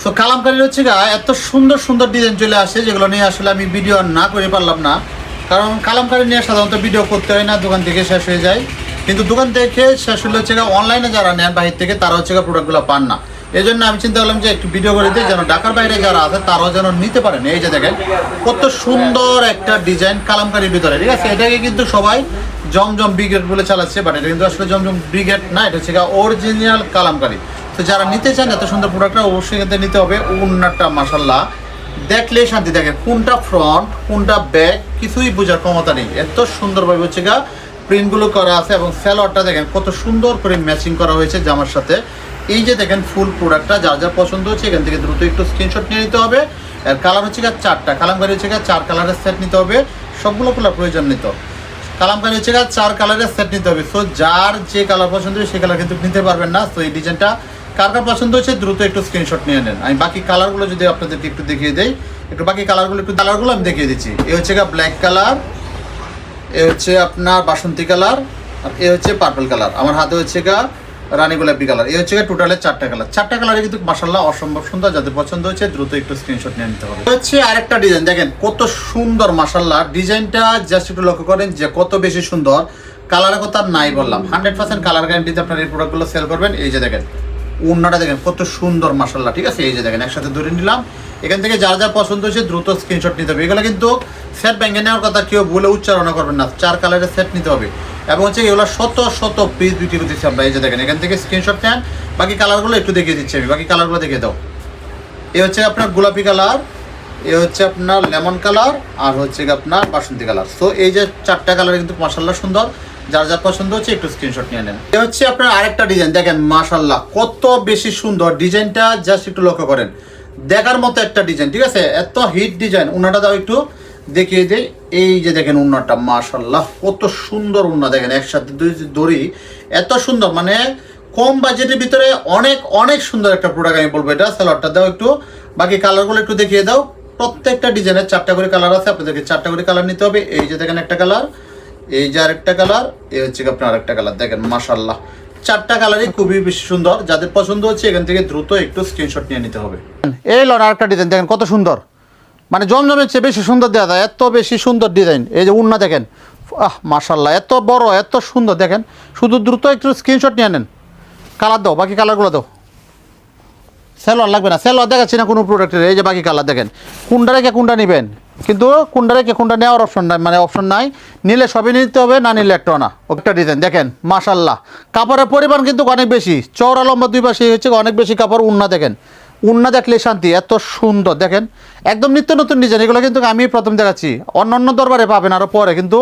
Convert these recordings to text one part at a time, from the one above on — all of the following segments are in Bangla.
সো কালামকারির হচ্ছে গা এত সুন্দর সুন্দর ডিজাইন চলে আসে যেগুলো নিয়ে আসলে আমি ভিডিও না করে পারলাম না। কারণ কালামকারি নিয়ে সাধারণত ভিডিও করতে হয় না, দোকান থেকে শেষ হয়ে যায়। কিন্তু দোকান থেকে শেষ হলে হচ্ছে গা অনলাইনে যারা নেন বাহির থেকে, তারা হচ্ছে গা প্রোডাক্টগুলো পান না। এই জন্য আমি চিন্তা করলাম যে একটু ভিডিও করে দিই, যেন ঢাকার বাইরে যারা আছে, তারাও যেন নিতে পারেন। এই যে দেখেন, কত সুন্দর একটা ডিজাইন কালামকারির ভিতরে, ঠিক আছে? এটাকে কিন্তু সবাই জমজম ব্রিগেড বলে চালাচ্ছে বাট এটা কিন্তু আসলে জমজম ব্রিগেড না, এটা হচ্ছে অরিজিনাল কালামকারি। তো যারা নিতে চান এত সুন্দর প্রোডাক্টটা অবশ্যই কিন্তু নিতে হবে। উন্নারটা মাসাল্লাহ দেখলে শান্তি দেখেন কোনটা ফ্রন্ট কোনটা ব্যাক কিছুই বোঝার ক্ষমতা নেই। এত সুন্দরভাবে হচ্ছে গা প্রিন্টগুলো করা আছে এবং স্যালোয়ারটা দেখেন, কত সুন্দর করে ম্যাচিং করা হয়েছে জামার সাথে। এই যে দেখেন ফুল প্রোডাক্টটা যার যা পছন্দ হচ্ছে এখান থেকে দ্রুত একটু স্ক্রিনশট নিয়ে নিতে হবে। আর কালার হচ্ছে গা চারটা। কালামকারি হচ্ছে গা চার কালারের সেট নিতে হবে। সবগুলো কালার প্রয়োজন নিত কালামকারি হচ্ছে গা চার কালারের সেট নিতে হবে। সো যার যে কালার পছন্দ হবে, সে কালার কিন্তু নিতে পারবেন না। তো এই ডিজাইনটা কার কার পছন্দ হচ্ছে দ্রুত একটু স্ক্রিনশট নিয়ে নেন। আমি বাকি কালারগুলো যদি আপনাদেরকে একটু দেখিয়ে দেই, একটু বাকি কালারগুলো একটু কালারগুলো আমি দেখিয়ে দিচ্ছি। এ হচ্ছে গা ব্ল্যাক কালার এ হচ্ছে আপনার বাসন্তী কালার আর এ হচ্ছে পার্পল কালার আমার হাতে হচ্ছে গা রানী গোলাপি কালার এই হচ্ছে টোটালে চারটা কালার চারটা কালারে কিন্তু মাসাল্লাহ অসম্ভব সুন্দর, যাদের পছন্দ হচ্ছে দ্রুত একটু স্ক্রিনশট নিয়ে নিতে হবে। এ হচ্ছে আরেকটা ডিজাইন দেখেন, কত সুন্দর মাসাল্লাহ ডিজাইনটা জাস্ট একটু লক্ষ্য করেন যে কত বেশি সুন্দর। কালারের কথা নাই বললাম। হান্ড্রেড পার্সেন্ট কালার গ্যারান্টিতে আপনার এই প্রোডাক্টগুলো সেল করবেন। এই যে দেখেন উন্নাটা দেখেন, কত সুন্দর মাসাল্লাহ ঠিক আছে? এই যে দেখেন, একসাথে ধরে নিলাম। এখান থেকে যার যার পছন্দ হয়েছে দ্রুত স্ক্রিনশট নিতে হবে। এগুলো কিন্তু সেট ব্যাঙ্গে নেওয়ার কথা কেউ বলে উচ্চারণ করবেন না, চার কালারের সেট নিতে হবে। এবং হচ্ছে এগুলো শত শত পিস বিক্রি করতেছি আমরা, এই যে দেখেন, এখান থেকে স্ক্রিনশট নেন। বাকি কালারগুলো একটু দেখিয়ে দিচ্ছি আমি, বাকি কালারগুলো দেখিয়ে দাও। এ হচ্ছে আপনার গোলাপি কালার এ হচ্ছে আপনার লেমন কালার আর হচ্ছে আপনার বাসন্তী কালার সো এই যে চারটা কালার কিন্তু মাসাল্লাহ সুন্দর। যার যার পছন্দ হচ্ছে একটু স্ক্রিনশট নিয়ে নেন। এ হচ্ছে আপনার আরেকটা ডিজাইন দেখেন মাশাল্লাহ কত বেশি সুন্দর। ডিজাইনটা জাস্ট একটু লক্ষ্য করেন। দেখার মতো একটা ডিজাইন ঠিক আছে? এত হিট ডিজাইন উনাটা দাও একটু। দেখিয়ে দেই, এই যে দেখেন উন্নাটা মাশাল্লাহ কত সুন্দর উন্না দেখেন, একসাথে দুই দড়ি, এত সুন্দর মানে কম বাজেটের ভিতরে অনেক অনেক সুন্দর একটা প্রোডাক্ট আমি বলব এটা। স্যালাডটা দাও একটু। বাকি কালারগুলো একটু দেখিয়ে দাও। প্রত্যেকটা ডিজাইনের চারটা করে কালার আছে, আপনাদেরকে চারটা করে কালার নিতে হবে। এই যে দেখেন একটা কালার এই যে আরেকটা কালার এই হচ্ছে আপনার আরেকটা কালার দেখেন মাশাল্লাহ চারটা কালারই খুবই বেশি সুন্দর। যাদের পছন্দ হচ্ছে এখান থেকে দ্রুত একটু স্ক্রিনশট নিয়ে নিতে হবে। এই লন আরেকটা ডিজাইন দেখেন, কত সুন্দর। মানে জমজমের চেয়ে বেশি সুন্দর দেওয়া যায়, এত বেশি সুন্দর ডিজাইন এই যে উন্না দেখেন। আহ মাশাল্লাহ এত বড়, এত সুন্দর, দেখেন। শুধু দ্রুত একটু স্ক্রিনশট নিয়ে নেন। কালার দাও, বাকি কালারগুলো দাও। সেলোয়ার লাগবে না। সেলোয়ার দেখাচ্ছি না কোনো প্রোডাক্টের এই যে বাকি কালার দেখেন। কোনটা রেখে কোনটা নেবেন? কিন্তু কোনটা রেখে কোনটা নেওয়ার অপশন নাই মানে অপশন নাই। নিলে সবই নিতে হবে, না নিলে একটা না। একটা ডিজাইন দেখেন মাশাল্লাহ কাপড়ের পরিমাণ কিন্তু অনেক বেশি। চওড়া লম্বা দুই পাশে হচ্ছে অনেক বেশি কাপড়, উন্না দেখেন। উন্না দেখলে শান্তি, এত সুন্দর, দেখেন। একদম নিত্য নতুন ডিজাইন এগুলো কিন্তু আমি প্রথম দেখাচ্ছি। অন্য অন্য দরবারে পাবেন আরও পরে, কিন্তু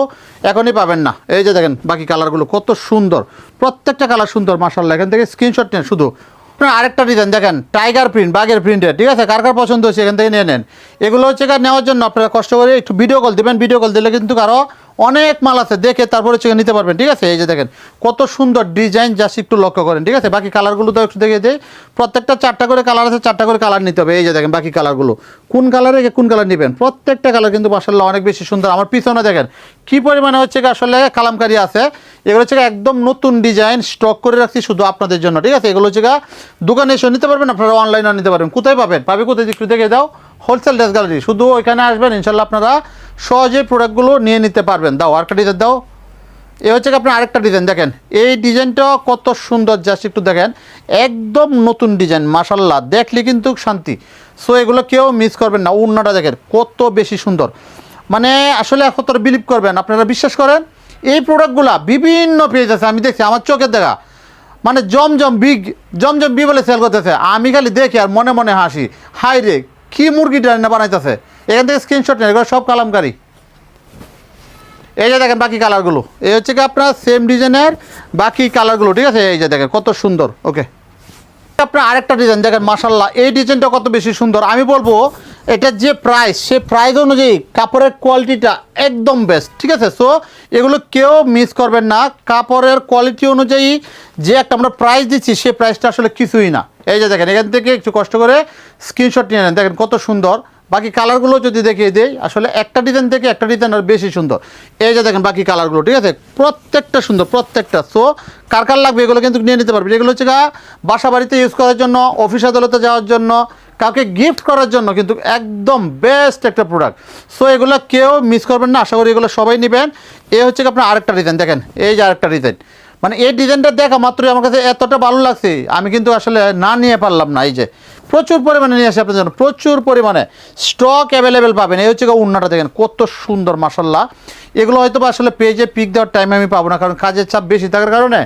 এখনই পাবেন না। এই যে দেখেন, বাকি কালারগুলো কত সুন্দর। প্রত্যেকটা কালার সুন্দর মাসাল্লাহ এখান থেকে স্ক্রিনশট নেন শুধু। আপনার আরেকটা ডিজাইন দেখেন টাইগার প্রিন্ট বাঘের প্রিন্টের ঠিক আছে? কার কার পছন্দ হচ্ছে এখান থেকে নিয়ে নেন। এগুলো হচ্ছে কার নেওয়ার জন্য আপনারা কষ্ট করে একটু ভিডিও কল দেবেন। ভিডিও কল দিলে কিন্তু আরও অনেক মাল আছে, দেখে তারপরে হচ্ছে নিতে পারবেন, ঠিক আছে? এই যে দেখেন, কত সুন্দর ডিজাইন জাস্ট একটু লক্ষ্য করেন, ঠিক আছে? বাকি কালারগুলো তো একটু দেখে দেয় প্রত্যেকটা চারটা করে কালার আছে, চারটা করে কালার নিতে হবে। এই যে দেখেন, বাকি কালারগুলো। কোন কালারে কোন কালার নেবেন? প্রত্যেকটা কালার কিন্তু মাসাল্লাহ অনেক বেশি সুন্দর। আমার পিছনে দেখেন, কি পরিমাণে হচ্ছে আসলে কালামকারি আছে? এগুলো হচ্ছে একদম নতুন ডিজাইন স্টক করে রাখছি শুধু আপনাদের জন্য, ঠিক আছে? এগুলো হচ্ছে দোকানে এসে নিতে পারবেন, আপনারা অনলাইনেও নিতে পারবেন। কোথায় পাবেন? পাবে কোথায় একটু দেখে দাও। Wholesale dress gallery. শুধু ওইখানে আসবেন ইনশাল্লাহ আপনারা সহজে প্রোডাক্টগুলো নিয়ে নিতে পারবেন। দাও, আরেকটা ডিজাইন দাও। এ হচ্ছে আপনার আরেকটা ডিজাইন দেখেন। এই ডিজাইনটা কত সুন্দর জাস্ট একটু দেখেন। একদম নতুন ডিজাইন মাসাল্লাহ দেখলে কিন্তু শান্তি। সো এগুলো কেউ মিস করবেন না। উন্নাটা দেখেন, কত বেশি সুন্দর। মানে আসলে এখন তোরা বিলিভ করবেন, আপনারা বিশ্বাস করেন? এই প্রোডাক্টগুলা বিভিন্ন পেজ আছে, আমি দেখছি, আমার চোখের দেখা। মানে জমজম বিগ জমজম বি বলে সেল করতেছে। আমি খালি দেখি আর মনে মনে হাসি। হাই রে কী মুরগি রান্না বানাইতেছে? এখান থেকে স্ক্রিনশট নেন এগুলো সব কালামকারি। এই যে দেখেন বাকি কালারগুলো। এই হচ্ছে কি আপনার সেম ডিজাইনের বাকি কালারগুলো, ঠিক আছে? এই যে দেখেন, কত সুন্দর ওকে আপনার আরেকটা ডিজাইন দেখেন মাসাল্লাহ এই ডিজাইনটা কত বেশি সুন্দর। আমি বলব এটার যে প্রাইস সে প্রাইস অনুযায়ী কাপড়ের কোয়ালিটিটা একদম বেস্ট ঠিক আছে? সো এগুলো কেউ মিস করবেন না। কাপড়ের কোয়ালিটি অনুযায়ী যে একটা আমরা প্রাইস দিচ্ছি, সে প্রাইসটা আসলে কিছুই না। এই যে দেখেন, এখান থেকে একটু কষ্ট করে স্ক্রিনশট নিয়ে নেন। দেখেন, কত সুন্দর। বাকি কালারগুলো যদি দেখিয়ে দেই, আসলে একটা ডিজাইন থেকে একটা ডিজাইন আর বেশি সুন্দর। এই যে দেখেন বাকি কালারগুলো ঠিক আছে? প্রত্যেকটা সুন্দর, প্রত্যেকটা। সো কার কার লাগবে এগুলো কিন্তু নিয়ে নিতে পারবে এগুলো হচ্ছে গা, বাসা বাড়িতে ইউজ করার জন্য অফিস আদালতে যাওয়ার জন্য, কাউকে গিফট করার জন্য কিন্তু একদম বেস্ট একটা প্রোডাক্ট সো এগুলো কেউ মিস করবেন না। আশা করি এগুলো সবাই নেবেন। এ হচ্ছে আপনার আরেকটা ডিজাইন দেখেন? এই যে আরেকটা ডিজাইন মানে এই ডিজাইনটা দেখা মাত্রই আমার কাছে এতটা ভালো লাগছে, আমি কিন্তু আসলে না নিয়ে পারলাম না। এই যে প্রচুর পরিমাণে নিয়ে আসি আপনার জন্য, প্রচুর পরিমাণে স্টক অ্যাভেলেবেল পাবেন। এই হচ্ছে উন্নাটা দেখেন, কত সুন্দর মাসাল্লাহ এগুলো হয়তো আসলে পেজে পিক দেওয়ার টাইম আমি পাবো না, কারণ কাজের চাপ বেশি থাকার কারণে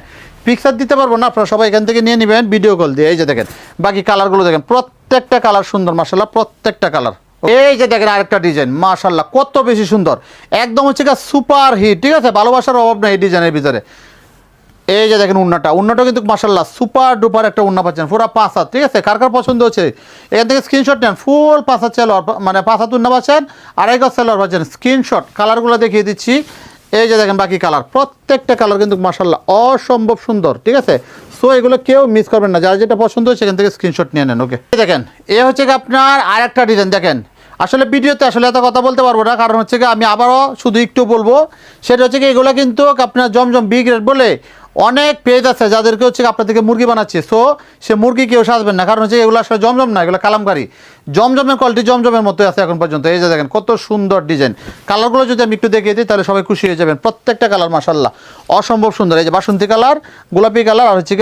পিকচার দিতে পারব না। আপনারা সবাই এখান থেকে নিয়ে নেবেন ভিডিও কল দিয়ে। এই যে দেখেন, বাকি কালারগুলো দেখেন, প্রত্যেকটা কালার সুন্দর মাসাল্লাহ প্রত্যেকটা কালার এই যে দেখেন আরেকটা ডিজাইন মাশাল্লাহ কত বেশি সুন্দর। একদম হচ্ছে সুপার হিট ঠিক আছে? ভালোবাসার অভাব নেই এই ডিজাইনের ভিতরে। এই যে দেখেন উন্নাটা উন্নাটা কিন্তু মাসাল্লাহ সুপার ডুপার একটা উন্না পাচ্ছেন, পুরো হাত ঠিক আছে? কার কার পছন্দ হচ্ছে? এখান থেকে স্ক্রিনশট নেন ফুল পাঁচ হাত সেলোয়ার মানে হাত উন্না পাচ্ছেন আড়াই গজ সেলোয়ার পাচ্ছেন। স্ক্রিনশট কালারগুলো দেখিয়ে দিচ্ছি। এই যে দেখেন বাকি কালার প্রত্যেকটা কালার কিন্তু মাসাল্লাহ অসম্ভব সুন্দর, ঠিক আছে? সো এগুলো কেউ মিস করবেন না, যার যেটা পছন্দ হচ্ছে সেখান থেকে স্ক্রিনশট নিয়ে নেন ওকে দেখেন, এ হচ্ছে আপনার আরেকটা ডিজাইন দেখেন। আসলে ভিডিওতে আসলে এত কথা বলতে পারব না, কারণ হচ্ছে কি আমি আবারও শুধু একটু বলব, সেটা হচ্ছে কি এগুলো কিন্তু আপনার জমজম বিগ রেট বলে অনেক পেজ আছে যাদেরকে হচ্ছে আপনার থেকে মুরগি বানাচ্ছে। সো সে মুরগি কেউ সাজবেন না, কারণ হচ্ছে এগুলো আসলে জমজম না, এগুলো কালামকারি। জমজমের কোয়ালিটি জমজমের মতো আছে এখন পর্যন্ত। এই যে দেখেন, কত সুন্দর ডিজাইন কালারগুলো যদি আমি একটু দেখিয়ে দিই, তাহলে সবাই খুশি হয়ে যাবেন। প্রত্যেকটা কালার মাসাল্লাহ অসম্ভব সুন্দর। এই যে বাসন্তী কালার গোলাপি কালার আর হচ্ছে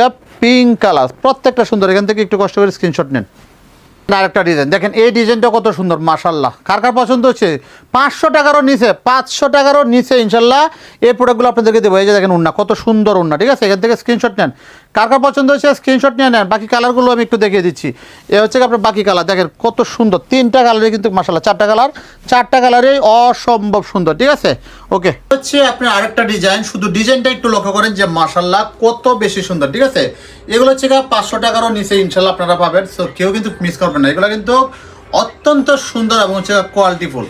পিঙ্ক কালার প্রত্যেকটা সুন্দর। এখান থেকে একটু কষ্ট করে স্ক্রিনশট নেন। আরেকটা ডিজাইন দেখেন, এই ডিজাইনটা কত সুন্দর মাশাল্লাহ কার কার পছন্দ হচ্ছে? পাঁচশো টাকারও নিচে, পাঁচশো টাকারও নিচে ইনশাল্লাহ এই প্রোডাক্টগুলো আপনাদেরকে দেবো। এই যে দেখেন উন্না, কত সুন্দর উন্না, ঠিক আছে? এখান থেকে স্ক্রিনশট নেন। কার কার পছন্দ হচ্ছে স্ক্রিনশট নিয়ে নেন। বাকি কালারগুলো আমি একটু দেখিয়ে দিচ্ছি। এ হচ্ছে আপনার বাকি কালার দেখেন, কত সুন্দর। তিনটা কালারে কিন্তু মাশাল্লাহ চারটা কালার চারটা কালারেই অসম্ভব সুন্দর, ঠিক আছে? ওকে হচ্ছে আপনি আরেকটা ডিজাইন শুধু ডিজাইনটা একটু লক্ষ্য করেন যে মাশাল্লাহ কত বেশি সুন্দর, ঠিক আছে? এগুলো হচ্ছে পাঁচশো টাকারও নিচে ইনশাল্লাহ আপনারা পাবেন সো কেউ কিন্তু মিস করবেন না। এগুলো কিন্তু অত্যন্ত সুন্দর এবং হচ্ছে কোয়ালিটিফুল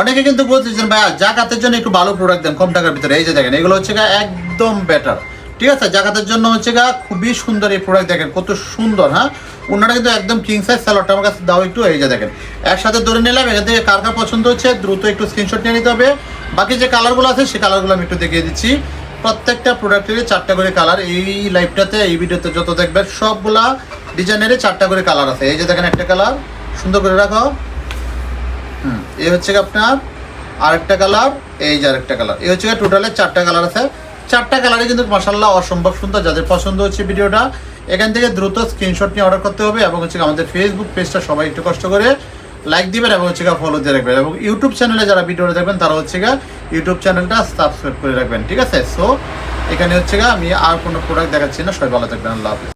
অনেকে কিন্তু বলতেছেন, ভাইয়া, জাকাতের জন্য একটু ভালো প্রোডাক্ট দেন, কম টাকার ভিতরে। এই যে দেখেন, এগুলো হচ্ছে একদম বেটার ঠিক আছে, জাকাতের জন্য হচ্ছে গা খুবই সুন্দর এই প্রোডাক্ট দেখেন, কত সুন্দর হ্যাঁ? ওনারা কিন্তু একদম কিং সাইজ স্যালোয়ারটা আমার কাছে দাও একটু, এই যে দেখেন। একসাথে ধরে নিলাম, এখান থেকে কার কার পছন্দ হচ্ছে, দ্রুত একটু স্ক্রিনশট নিয়ে নিতে হবে। বাকি যে কালারগুলো আছে সেই কালারগুলো আমি একটু দেখিয়ে দিচ্ছি। প্রত্যেকটা প্রোডাক্টেরই চারটা করে কালার এই লাইভটাতে এই ভিডিওতে যত দেখবেন, সবগুলা ডিজাইনেরই চারটা করে কালার আছে। এই যে দেখেন একটা কালার সুন্দর করে রাখো। হুম, এই হচ্ছে আপনার আরেকটা কালার এই যে আরেকটা কালার এই হচ্ছে টোটালে চারটা কালার আছে। চারটা কালারে কিন্তু মাসাল্লাহ অসম্ভব সুন্দর। যাদের পছন্দ হচ্ছে ভিডিওটা, এখান থেকে দ্রুত স্ক্রিনশট নিয়ে অর্ডার করতে হবে এবং হচ্ছে আমাদের ফেসবুক পেজটা সবাই একটু কষ্ট করে লাইক দিবেন এবং হচ্ছে ফলো দিয়ে রাখবেন এবং ইউটিউব চ্যানেলে যারা ভিডিওটা দেখবেন, তারা হচ্ছে ইউটিউব চ্যানেলটা সাবস্ক্রাইব করে রাখবেন, ঠিক আছে? সো এখানে হচ্ছে আমি আর কোনো প্রোডাক্ট দেখাচ্ছি না, সবাই ভালো থাকবেন, আল্লাহ হাফিজ।